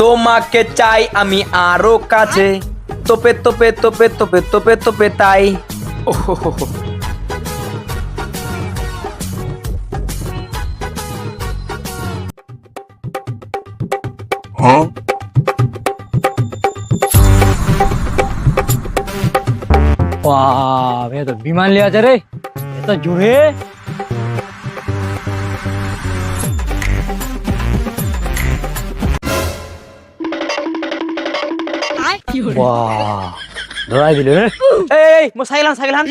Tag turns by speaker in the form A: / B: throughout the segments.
A: তোমাকে চাই আমি আরও কাছে। তোপে তোপে তোপে তোপে তোপে তোপে তাই।
B: এ তো বিমান লিয়ে আছে রে। এত জোরে। ধরাই দিল রে
A: এই মো সাইলান সাইলান।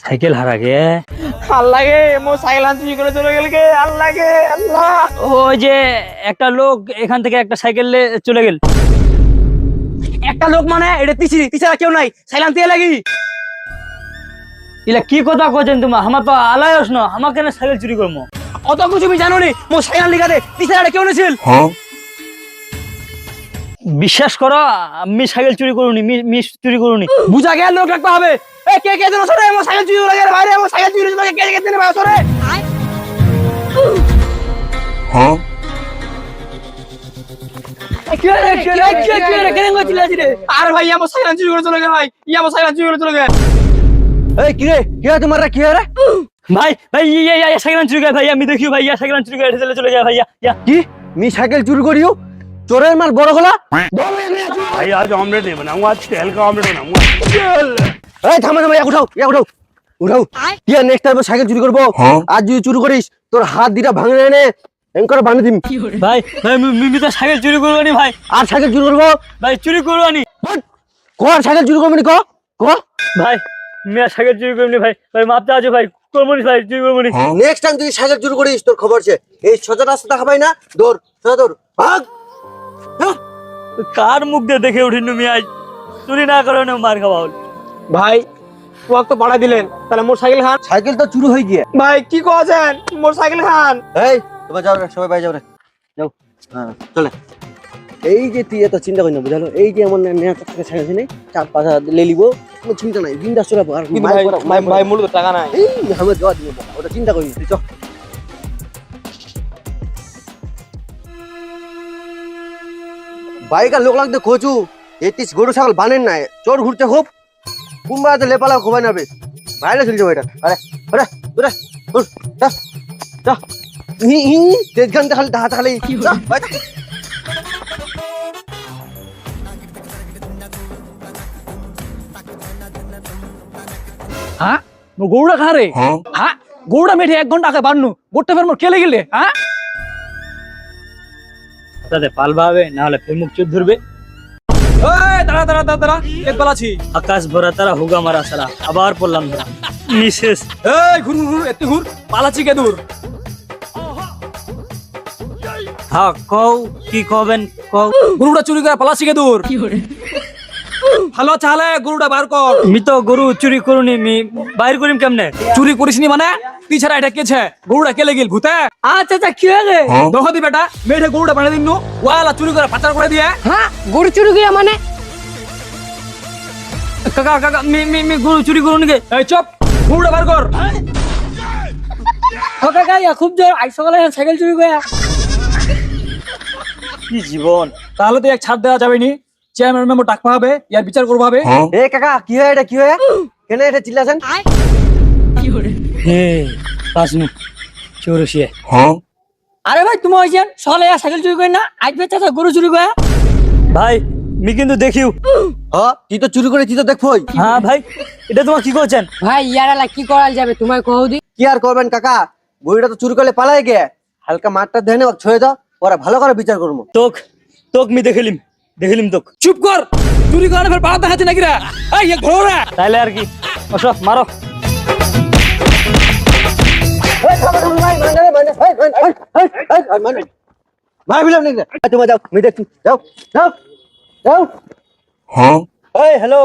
B: সাইকেল হারা গে
A: আল্লাহে মো সাইলান চুরি করে চলে গেল কে? আল্লাহে আল্লাহ।
B: ওই যে একটা লোক এখান থেকে একটা সাইকেল নিয়ে চলে গেল।
A: একটা লোক মানে এটা তিসি তিসারা কেউ নাই। সাইলান দিয়ে লাগি
B: ইলা কি কথা কইছেন তোমার আমার তো আলায়স না আমাকে না সাইকেল চুরি করব।
A: অত কিছু আমি জানো নি মো সাইলান লিগাতে তিসারা কেউ নেছিল?
B: বিশ্বাস করো আমি সাইকেল চুরি করুনি মিস চুরি করুনি।
A: বুঝা গেল লোক রাখতে হবে। এ কে কে জানো সরে মো সাইকেল চুরি করে গেল বাইরে মো সাইকেল চুরি করে কে কে দেনে বাইরে সরে। আরে ভাই আমো সাইকেল চুরি করে চলে গেল ভাই। ইয়া মো সাইকেল চুরি করে চলে গেল।
C: এই কি রে কি হয় তোমার কি রে?
B: ভাই ভাই ইয়া ইয়া সাইকেল চুরি করে ভাই আমি দেখি ভাই ইয়া সাইকেল চুরি করে চলে যায় ভাই ইয়া, ইয়া।
C: কি? মি সাইকেল চুরি করিও? চোরের মাল বড়
D: হলো? ভাই আজ অমলেট আজ হালকা অমলেট বানাবো।
C: এই উঠাও উঠাও উঠাও। আর নেক্সট টাইম সাইকেল চুরি করব? হ্যাঁ। আজ যদি চুরি করিস তোর হাত দুটা ভাঙে দিম।
B: ভাই ভাই মিমি তো সাইকেল চুরি করব নি ভাই।
C: আর সাইকেল চুরি করব?
B: ভাই চুরি করব নি।
C: আর সাইকেল চুরি করব নি ক? ক?
B: ভাই সাইকেল চুরি করব নি ভাই। ভাই মাপতে আছো ভাই করব নি ভাই চুরি করব নি।
C: নেক্সট টাইম তুই সাইকেল চুরি করিস তোর খবর আছে এই সোজা রাস্তা খাবাই না দৌড় দৌড় ভাগ।
B: কার মুখ দিয়ে দেখে উঠিন তুমি আজ? চুরি না করে মার খাওয়া হল।
A: ভাই তুয়াক তো পাড়া দিলেন তাহলে মোর সাইকেল খান।
C: সাইকেল তো চুরি হয়ে গিয়ে।
A: ভাই কি কছেন মোর সাইকেল খান।
C: এই তোমরা যাও রে সবাই বাই যাও রে। যাও। হ্যাঁ চলে। এই যে তুই এত চিন্তা করি না বুঝালো? এই যে আমার নেওয়া সাইকেল নেই চার পাঁচ হাজার লে লিবো। কোনো চিন্তা নাই বিন্দাস আর
A: ভাই ভাই ভাই মূলত টাকা নাই।
C: এই আমার দেওয়া দিব। ওটা চিন্তা করি তুই চ। বাইকার লোক লাগতে খোঁজু। এতিস গরু ছাগল বানেন নাই। চোর ঘুরতে খুব। কুম্বা তো লেপালা খোবাই নাবে বাইরে চলে যাব এটা। আরে আরে আরে যা, বাইরে।
B: হ্যাঁ? গৌড়া খা রে। হ্যাঁ? গৌড়া মেঠে এক ঘণ্টা আগে বান্নু। গোটটা ফের মোর খেলে গেলে হ্যাঁ? তাতে পালবা হবে না হলে ফের মুখ চোখ ধরবে।
A: দাঁড়া দাঁড়া দাঁড়া দাঁড়া এক পালাছি
B: আকাশ ভরা তারা হুগা মারা সারা আবার পড়লাম ধরা মিসেস।
A: এই ঘুর ঘুর ঘুর ঘুর পালাছি কে দূর?
B: হ্যাঁ কও কি কবেন কও।
A: গুরুটা চুরি করে পালাছি কে দূর? ভালো চালে গরুটা বার কর।
B: মি তো গরু চুরি করুনি মি বাইর করিম কেমনে?
A: চুরি করিসনি মানে? পিছারা এটা কেছে গরুটা কেলে গেল ভূতে?
B: আচ্ছা আচ্ছা কি হয়ে?
A: দেখো দি বেটা মেয়েটা গরুটা বানিয়ে দিন। ওয়ালা চুরি করে পাচার করে দিয়ে।
E: হ্যাঁ? গরু চুরি গিয়া মানে?
B: কাকা কাকা মি মি মি গরু চুরি করুনি কে
A: এই চপ। গরুটা বার কর।
B: কাকা ইয়া খুব জোর আজ সকালে সাইকেল চুরি করে। কি জীবন?
A: তাহলে তো এক ছাড় দেওয়া যাবে নি চেয়ারম্যান মেমো টাকা হবে ইয়ার বিচার করব হবে
C: এ কাকা কি হয় এটা কি হয়? কেন এটা চিল্লাছেন?
B: হে পাসনু চৌরসিয়ে।
E: আরে ভাই তুমি হয়েছেন সকালে সাইকেল চুরি করে না? আজ বেচা তো গরু চুরি করে
B: ভাই মি কিন্তু দেখিও।
C: হ তুই তো চুরি করে তুই তো দেখবই।
B: হ্যাঁ ভাই এটা তোমার কি করছেন?
E: ভাই ইয়ারালা কি করাল যাবে? তোমায় কহু দি।
C: কি আর করবেন কাকা? গরুটা তো চুরি করলে পালাই গে। হালকা মাঠটা দেনে ছুঁয়ে দাও ওরা ভালো করে বিচার করব।
B: তোক তোক মি দেখিলিম দেখিলিম তোক
A: চুপ কর চুরি করে ফের পাড়া দেখাচ্ছে নাকি রে এই ঘোড়া
B: তাইলে আর কি ওসো মারো
C: ভাই বিলাম নাকি তোমার যাও আমি দেখছি যাও যাও যাও এই হ্যালো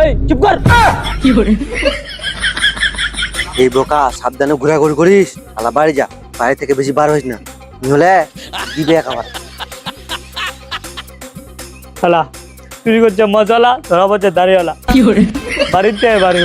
B: এই চুপ কর
C: এই বোকা সাবধানে ঘোরাঘুরি করিস আলা বাড়ি যা বাড়ি থেকে বেশি বার হইস না হলে দিবে খাবার
B: শালা চুরি করছে মজালা ধরা পড়ছে দাঁড়িয়েলা বাড়িতে বাড়ি।